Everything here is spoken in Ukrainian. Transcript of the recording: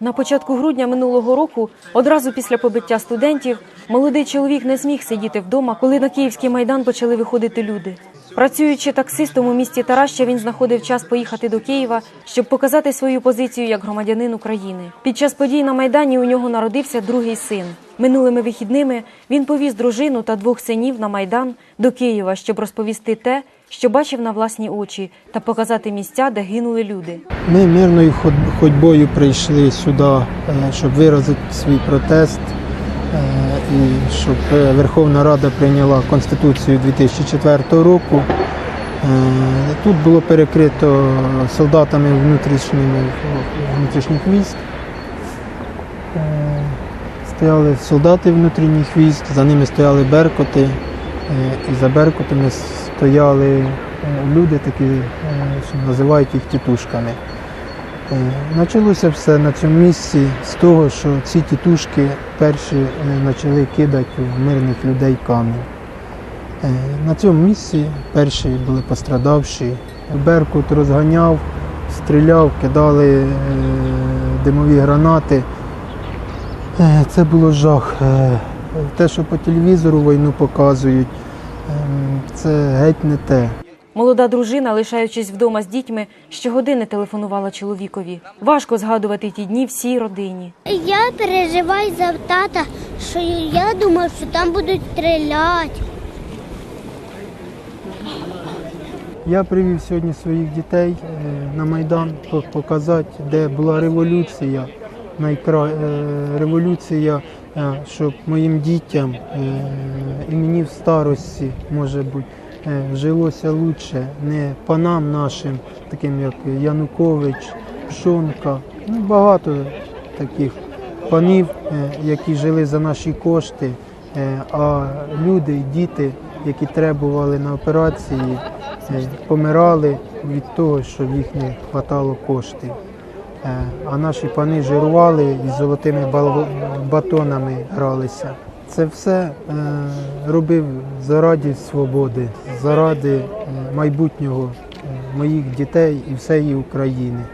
На початку грудня минулого року, одразу після побиття студентів, молодий чоловік не зміг сидіти вдома, коли на Київський майдан почали виходити люди. Працюючи таксистом у місті Тараща, він знаходив час поїхати до Києва, щоб показати свою позицію як громадянин України. Під час подій на майдані у нього народився другий син. Минулими вихідними він повіз дружину та двох синів на майдан до Києва, щоб розповісти те, що бачив на власні очі, та показати місця, де гинули люди. Ми мирною ход- ходьбою прийшли сюди, е, щоб виразити свій протест е, і щоб е, Верховна Рада прийняла Конституцію 2004 року. Тут було перекрито солдатами внутрішніми, внутрішніх військ. Стояли солдати внутрішніх військ, за ними стояли беркоти, і за беркотами стояли е, люди такі, е, що називають їх тітушками. Е, Почалося все на цьому місці з того, що ці тітушки перші е, почали кидати в мирних людей камінь. Е, На цьому місці перші були пострадавші. Беркут розганяв, стріляв, кидали е, димові гранати. Е, Це було жах. Те, що по телевізору війну показують, ем, це геть не те. Молода дружина, лишаючись вдома з дітьми, щогодини телефонувала чоловікові. Важко згадувати ті дні всій родині. Я переживаю за тата, що я думав, що там будуть стріляти. Я привів сьогодні своїх дітей е, на Майдан показати, де була революція, найкра... е, революція, щоб моїм дітям е, і мені в старості, може бути, е, жилося лучше, не панам нашим, таким як Янукович, Пшонка, ну багато таких панів, е, які жили за наші кошти, а люди діти, які требували на операції, помирали від того, що їх не вистачало коштів. Е, А наші пани жирували і золотими батонами гралися. Це все е, робив заради свободи, заради е, майбутнього моїх дітей і всієї України.